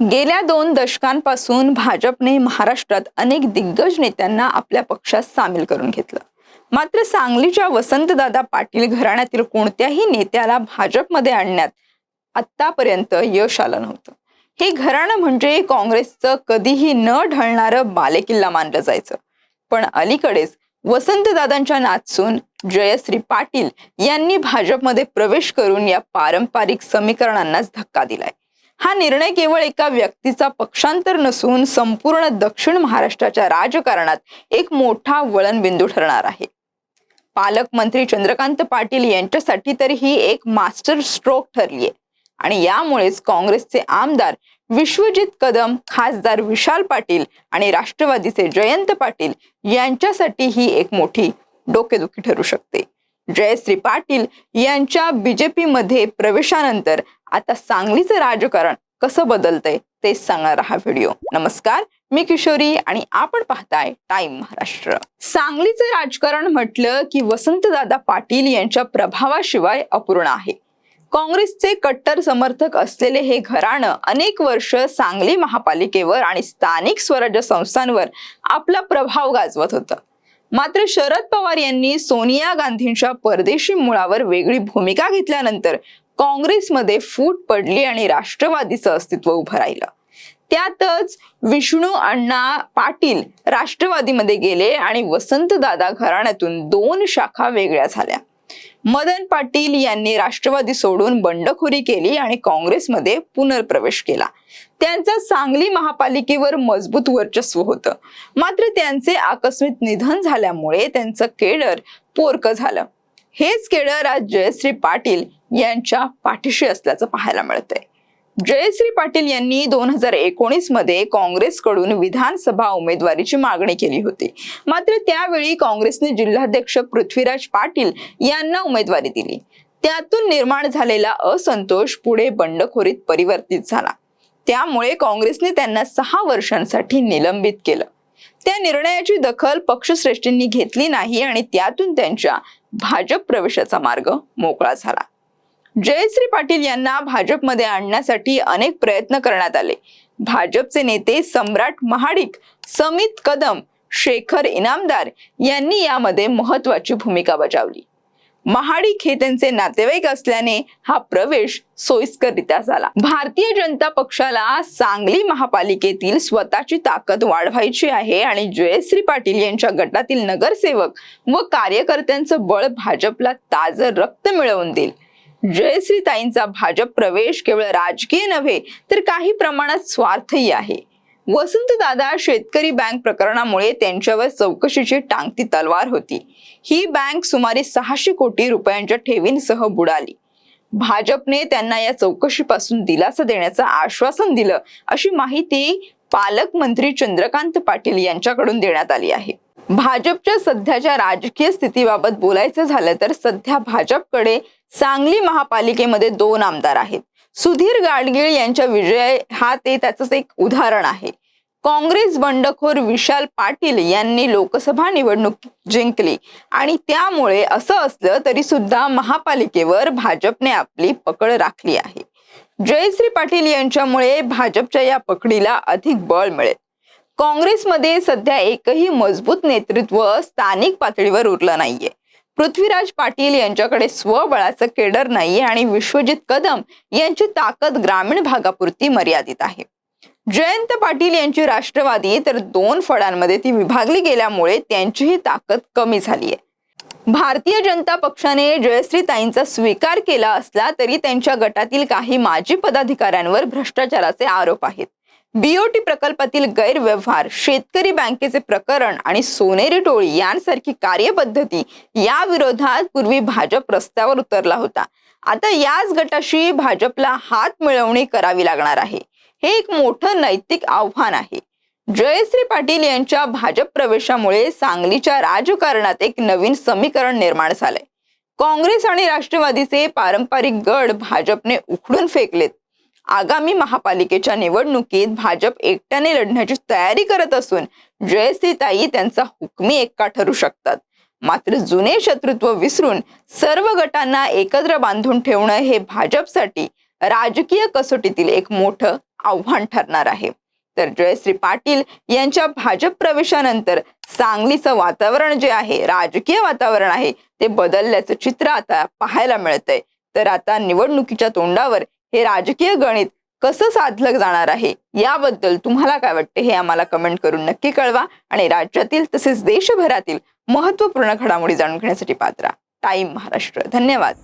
गेल्या दोन दशकांपासून भाजपने महाराष्ट्रात अनेक दिग्गज नेत्यांना आपल्या पक्षात सामील करून घेतलं. मात्र सांगलीच्या वसंतदादा पाटील घराण्यातील कोणत्याही नेत्याला भाजपमध्ये आणण्यात आतापर्यंत यश आलं नव्हतं. हे घराणं म्हणजे काँग्रेसचं कधीही न ढळणारं बालेकिल्ला मानलं जायचं. पण अलीकडेच वसंतदादांच्या नाचून जयश्री पाटील यांनी भाजपमध्ये प्रवेश करून या पारंपरिक समीकरणांनाच धक्का दिलाय. हा निर्णय केवळ एका व्यक्तीचा पक्षांतर नसून संपूर्ण दक्षिण महाराष्ट्राच्या राजकारणात एक मोठा वळणबिंदू ठरणार आहे. पालकमंत्री चंद्रकांत पाटील यांच्यासाठी तर ही एक मास्टर स्ट्रोक ठरली आहे. आणि यामुळेच काँग्रेसचे आमदार विश्वजित कदम खासदार विशाल पाटील आणि राष्ट्रवादीचे जयंत पाटील यांच्यासाठी ही एक मोठी डोकेदुखी ठरू शकते. जयश्री पाटील यांच्या बीजेपी मध्ये प्रवेशानंतर आता सांगलीचं राजकारण कसं बदलतंय तेच सांगणार हा व्हिडिओ. नमस्कार मी किशोरी आणि आपण पाहताय टाइम महाराष्ट्र. सांगलीचं राजकारण म्हटलं की वसंतदादा पाटील यांच्या प्रभावाशिवाय अपूर्ण आहे. काँग्रेसचे कट्टर समर्थक असलेले हे घराणं अनेक वर्ष सांगली महापालिकेवर आणि स्थानिक स्वराज्य संस्थांवर आपला प्रभाव गाजवत होतं. मात्र शरद पवार यांनी सोनिया गांधींच्या परदेशी मुळावर वेगळी भूमिका घेतल्यानंतर काँग्रेसमध्ये फूट पडली आणि राष्ट्रवादीचं अस्तित्व उभं राहिलं. त्यातच विष्णू अण्णा पाटील राष्ट्रवादीमध्ये गेले आणि वसंतदादा घराण्यातून दोन शाखा वेगळ्या झाल्या. मदन पाटील यांनी राष्ट्रवादी सोडून बंडखोरी केली आणि काँग्रेसमध्ये पुनर्प्रवेश केला. त्यांचं सांगली महापालिकेवर मजबूत वर्चस्व होतं. मात्र त्यांचे आकस्मिक निधन झाल्यामुळे त्यांचं केडर पोरक झालं. हेच केडर आज जयश्री पाटील यांच्या पाठीशी असल्याचं पाहायला मिळतंय. जयश्री पाटील यांनी दोन हजार एकोणीसमध्ये काँग्रेसकडून विधानसभा उमेदवारीची मागणी केली होती. मात्र त्यावेळी काँग्रेसने जिल्हाध्यक्ष पृथ्वीराज पाटील यांना उमेदवारी दिली. त्यातून निर्माण झालेला असंतोष पुढे बंडखोरीत परिवर्तित झाला. त्यामुळे काँग्रेसने त्यांना सहा वर्षांसाठी निलंबित केलं. त्या निर्णयाची दखल पक्षश्रेष्ठींनी घेतली नाही आणि त्यातून त्यांच्या भाजप प्रवेशाचा मार्ग मोकळा झाला. जयश्री पाटील यांना भाजपमध्ये आणण्यासाठी अनेक प्रयत्न करण्यात आले. भाजपचे नेते सम्राट महाडिक समित कदम शेखर इनामदार यांनी यामध्ये महत्वाची भूमिका बजावली. महाडिक हे त्यांचे नातेवाईक असल्याने हा प्रवेश सोयीस्कररित्या झाला. भारतीय जनता पक्षाला सांगली महापालिकेतील स्वतःची ताकद वाढवायची आहे आणि जयश्री पाटील यांच्या गटातील नगरसेवक व कार्यकर्त्यांचं बळ भाजपला ताजं रक्त मिळवून देईल. जयश्रीताईंचा भाजप प्रवेश केवळ राजकीय नव्हे तर काही प्रमाणात स्वार्थही आहे. वसंतदादा शेतकरी बँक प्रकरणामुळे त्यांच्यावर चौकशीची टांगती तलवार होती. ही बँक सुमारे सहाशे कोटी रुपयांच्या ठेवींसह बुडाली. भाजपने त्यांना या चौकशीपासून दिलासा देण्याचं आश्वासन दिलं अशी माहिती पालकमंत्री चंद्रकांत पाटील यांच्याकडून देण्यात आली आहे. भाजपच्या सध्याच्या राजकीय स्थितीबाबत बोलायचं झालं तर सध्या भाजपकडे सांगली महापालिकेमध्ये दोन आमदार आहेत. सुधीर गाडगीळ यांच्या विजय हा ते त्याच एक उदाहरण आहे. काँग्रेस बंडखोर विशाल पाटील यांनी लोकसभा निवडणूक जिंकली आणि त्यामुळे असं असलं तरी सुद्धा महापालिकेवर भाजपने आपली पकड राखली आहे. जयश्री पाटील यांच्यामुळे भाजपच्या या पकडीला अधिक बळ मिळेल. काँग्रेसमध्ये सध्या एकही मजबूत नेतृत्व स्थानिक पातळीवर उरलं नाहीये. पृथ्वीराज पाटील यांच्याकडे स्वबळाचं केडर नाहीये आणि विश्वजित कदम यांची ताकद ग्रामीण भागापुरती मर्यादित आहे. जयंत पाटील यांची राष्ट्रवादी तर दोन फळांमध्ये ती विभागली गेल्यामुळे त्यांचीही ताकद कमी झाली आहे भारतीय जनता पक्षाने जयश्रीताईंचा स्वीकार केला असला तरी त्यांच्या गटातील काही माजी पदाधिकाऱ्यांवर भ्रष्टाचाराचे आरोप आहेत. बीओटी प्रकल्पातील गैरव्यवहार शेतकरी बँकेचे प्रकरण आणि सोनेरी टोळी यांसारखी कार्यपद्धती या विरोधात पूर्वी भाजप रस्त्यावर उतरला होता. आता याच गटाशी भाजपला हात मिळवणी करावी लागणार आहे. हे एक मोठं नैतिक आव्हान आहे. जयश्री पाटील यांच्या भाजप प्रवेशामुळे सांगलीच्या राजकारणात एक नवीन समीकरण निर्माण झालंय. काँग्रेस आणि राष्ट्रवादीचे पारंपरिक गड भाजपने उखडून फेकलेत. आगामी महापालिकेच्या निवडणुकीत भाजप एकट्याने लढण्याची तयारी करत असून जयश्रीताई त्यांचा हुकमी एक्का ठरू शकतात. मात्र जुने शत्रुत्व विसरून सर्व गटांना एकत्र बांधून ठेवणं हे भाजपसाठी राजकीय कसोटीतील एक मोठं आव्हान ठरणार आहे. तर जयश्री पाटील यांच्या भाजप प्रवेशानंतर सांगलीचं वातावरण जे आहे राजकीय वातावरण आहे ते बदलल्याचं चित्र आता पाहायला मिळतंय. तर आता निवडणुकीच्या तोंडावर हे राजकीय गणित कसं साधलं जाणार आहे? याबद्दल तुम्हाला काय वाटते हे आम्हाला कमेंट करून नक्की कळवा आणि राज्यातील तसेच देशभरातील महत्त्वपूर्ण घडामोडी जाणून घेण्यासाठी पात्रा टाइम महाराष्ट्र. धन्यवाद.